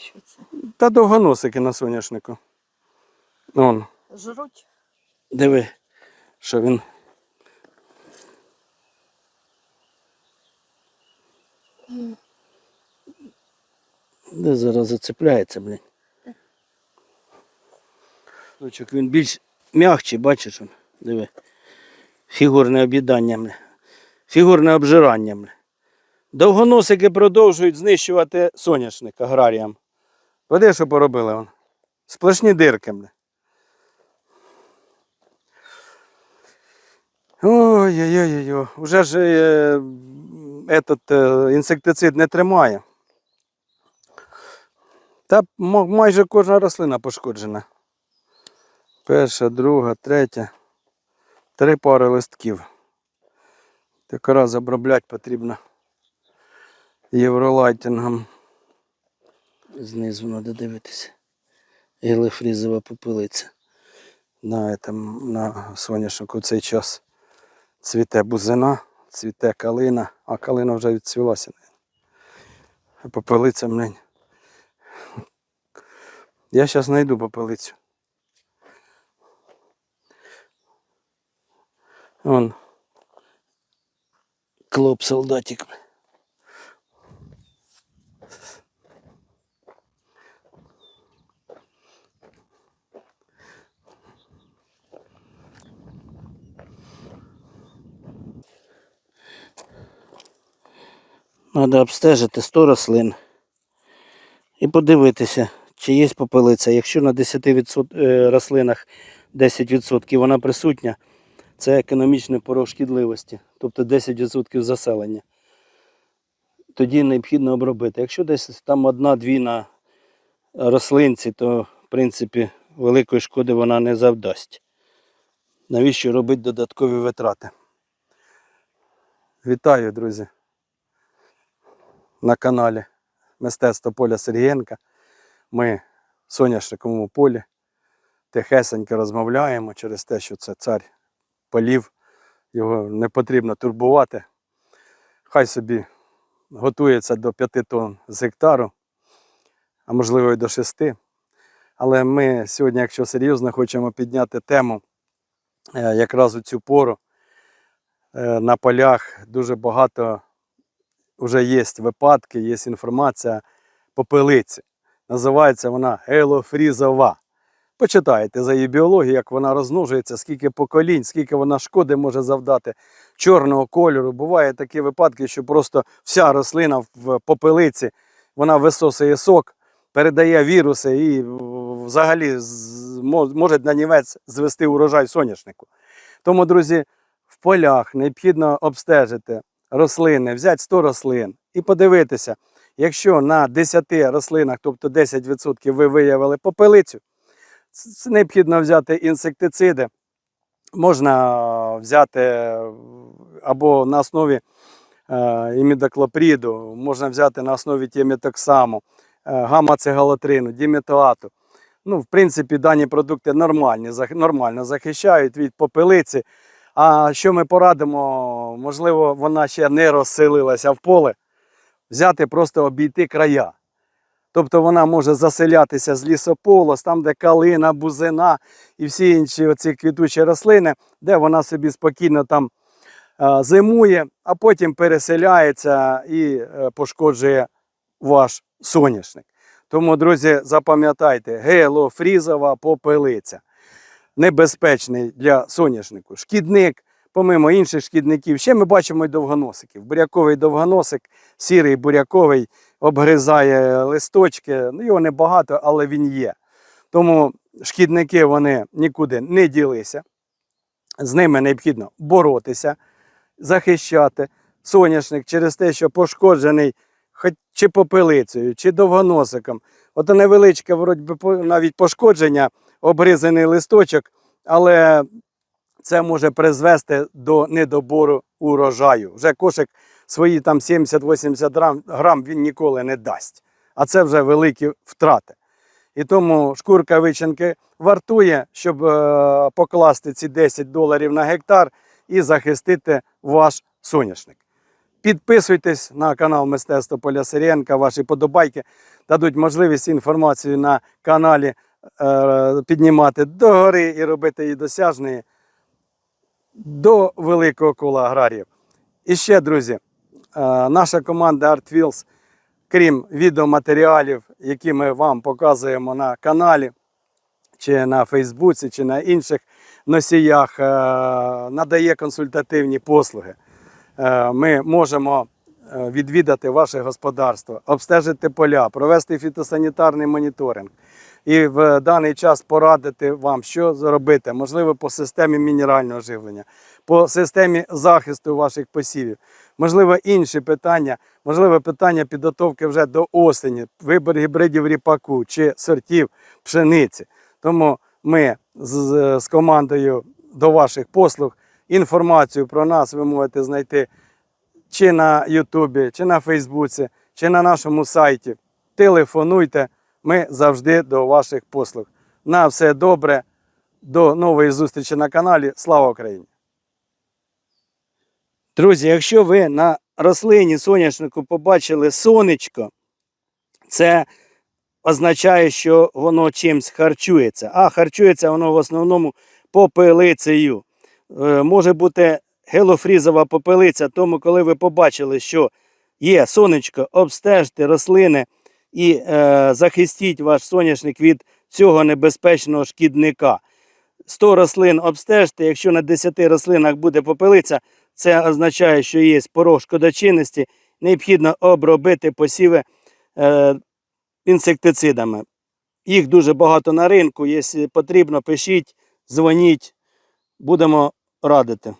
Що це? Та довгоносики на соняшнику. Вон, Жруть? диви, що він. Де зараз зацепляється, блін. Лучок він більш м'якчий, бачиш, он, диви. Фігурне об'їдання, бля. Фігурне обжирання. Бля. Довгоносики продовжують знищувати соняшник аграріям. Води, що поробили он. Сплошні дирки, бля. Ой-ой-ой, уже ж е, этот, е, інсектицид не тримає. Та майже кожна рослина пошкоджена. Перша, друга, третя. Три пари листків. Так раз обробляти потрібно євролайтингом. Знизу треба дивитися. Гелефрізова попелиця. На, этом, на соняшнику в цей час цвіте бузина, цвіте калина, а калина вже відцвілася. Попелиця, блін. Я зараз знайду попелицю. Вон. Клоп солдатик. Треба обстежити 100 рослин і подивитися, чи є попелиця. Якщо на 10% е, рослинах 10% вона присутня, це економічний порог шкідливості, тобто 10% заселення. Тоді необхідно обробити. Якщо десь там одна-дві на рослинці, то в принципі великої шкоди вона не завдасть. Навіщо робити додаткові витрати? Вітаю, друзі! На каналі Мистецтво Поля Сергієнка. Ми в соняшниковому полі тихесенько розмовляємо через те, що це цар полів, його не потрібно турбувати. Хай собі готується до 5 тонн з гектару, а можливо і до 6. Але ми сьогодні, якщо серйозно, хочемо підняти тему е, якраз у цю пору. Е, На полях дуже багато вже є випадки, є інформація попелиці. Називається вона гелофрізова. Почитайте за її біологію, як вона розмножується, скільки поколінь, скільки вона шкоди може завдати чорного кольору. Бувають такі випадки, що просто вся рослина в попелиці вона висосує сок, передає віруси і взагалі може на нівець звести урожай соняшнику. Тому, друзі, в полях необхідно обстежити рослини, взяти 100 рослин і подивитися, якщо на 10 рослинах, тобто 10% ви виявили попелицю, необхідно взяти інсектициди. Можна взяти е, або на основі е, імідоклоприду, можна взяти на основі тіметоксаму, е, гамма-цегалатрину, діметоату. Ну, в принципі, дані продукти нормальні, нормально захищають від попелиці. А що ми порадимо? Можливо, вона ще не розселилася в поле, взяти просто обійти края. Тобто вона може заселятися з лісополос, там, де калина, бузина і всі інші оці квітучі рослини, де вона собі спокійно там е, зимує, а потім переселяється і е, пошкоджує ваш соняшник. Тому, друзі, запам'ятайте, гелофрізова попелиця небезпечний для соняшнику. Шкідник, помимо інших шкідників, ще ми бачимо і довгоносиків. Буряковий довгоносик, сірий буряковий, обгризає листочки. Ну, його небагато, але він є. Тому шкідники вони нікуди не ділися. З ними необхідно боротися, захищати. Соняшник через те, що пошкоджений хоч чи попелицею, чи довгоносиком. Ото невеличке вроді навіть пошкодження, обрізаний листочок, але це може призвести до недобору урожаю. Вже кошик свої там 70-80 грам, він ніколи не дасть. А це вже великі втрати. І тому шкурка вичинки вартує, щоб е, покласти ці 10 доларів на гектар і захистити ваш соняшник. Підписуйтесь на канал Мистецтво Поля Сиренка. Ваші подобайки дадуть можливість інформацію на каналі піднімати догори і робити її досяжною до великого кола аграріїв. І ще, друзі, е, наша команда Art крім відеоматеріалів, які ми вам показуємо на каналі, чи на Фейсбуці, чи на інших носіях, е, надає консультативні послуги. Е, Ми можемо е, відвідати ваше господарство, обстежити поля, провести фітосанітарний моніторинг і в даний час порадити вам, що зробити, можливо, по системі мінерального живлення, по системі захисту ваших посівів, можливо, інші питання, можливо, питання підготовки вже до осені, вибір гібридів ріпаку чи сортів пшениці. Тому ми з, з командою до ваших послуг інформацію про нас ви можете знайти чи на Ютубі, чи на Фейсбуці, чи на нашому сайті. Телефонуйте, ми завжди до ваших послуг. На все добре. До нової зустрічі на каналі. Слава Україні! Друзі, якщо ви на рослині соняшнику побачили сонечко, це означає, що воно чимсь харчується. А харчується воно в основному попелицею. Е, може бути гелофрізова попелиця, тому коли ви побачили, що є сонечко, обстежте рослини і е, захистіть ваш соняшник від цього небезпечного шкідника. 100 рослин обстежте, якщо на 10 рослинах буде попелиця, це означає, що є порог шкодочинності, необхідно обробити посіви е, інсектицидами. Їх дуже багато на ринку. Якщо потрібно, пишіть, дзвоніть, будемо радити.